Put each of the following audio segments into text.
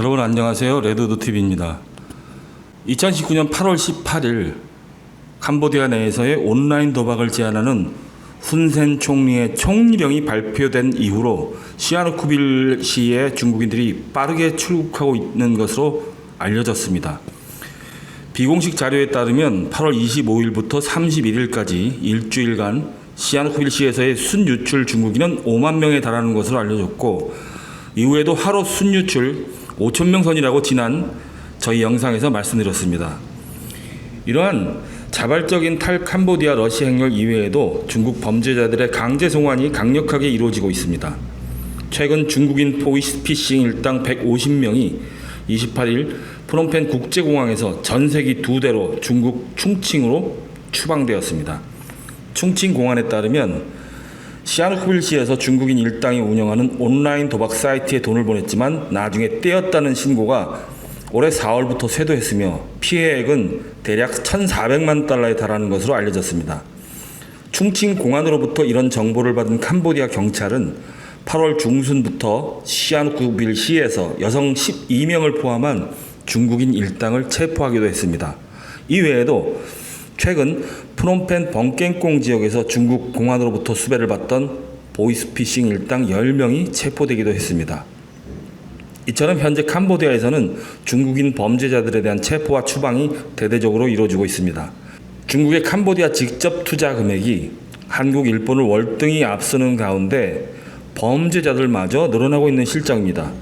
여러분 안녕하세요. 레드도 TV입니다. 2019년 8월 18일 캄보디아 내에서의 온라인 도박을 제한하는 훈센 총리의 총리령이 발표된 이후로 시아누쿠빌 시에 중국인들이 빠르게 출국하고 있는 것으로 알려졌습니다. 비공식 자료에 따르면 8월 25일부터 31일까지 일주일간 시아누쿠빌 시에서의 순유출 중국인은 5만 명에 달하는 것으로 알려졌고 이후에도 하루 순유출 5천 명 선이라고 지난 저희 영상에서 말씀드렸습니다. 이러한 자발적인 탈 캄보디아 러시아 행렬 이외에도 중국 범죄자들의 강제 송환이 강력하게 이루어지고 있습니다. 최근 중국인 보이스피싱 일당 150명이 28일 프놈펜 국제공항에서 전세기 두 대로 중국 충칭으로 추방되었습니다. 충칭 공안에 따르면 시아누쿠빌시에서 중국인 일당이 운영하는 온라인 도박 사이트에 돈을 보냈지만 나중에 떼었다는 신고가 올해 4월부터 쇄도했으며 피해액은 대략 1,400만 달러에 달하는 것으로 알려졌습니다. 충칭 공안으로부터 이런 정보를 받은 캄보디아 경찰은 8월 중순부터 시아누쿠빌 시에서 여성 12명을 포함한 중국인 일당을 체포하기도 했습니다. 이외에도 최근 프놈펜 벙깽꽁 지역에서 중국 공안으로부터 수배를 받던 보이스피싱 일당 10명이 체포되기도 했습니다. 이처럼 현재 캄보디아에서는 중국인 범죄자들에 대한 체포와 추방이 대대적으로 이루어지고 있습니다. 중국의 캄보디아 직접 투자 금액이 한국, 일본을 월등히 앞서는 가운데 범죄자들마저 늘어나고 있는 실정입니다.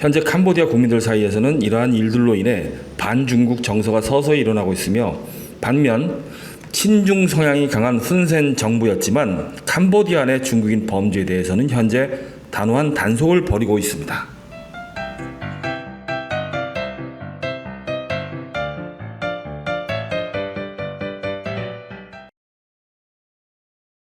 현재 캄보디아 국민들 사이에서는 이러한 일들로 인해 반중국 정서가 서서히 일어나고 있으며 반면 친중 성향이 강한 훈센 정부였지만 캄보디아 내 중국인 범죄에 대해서는 현재 단호한 단속을 벌이고 있습니다.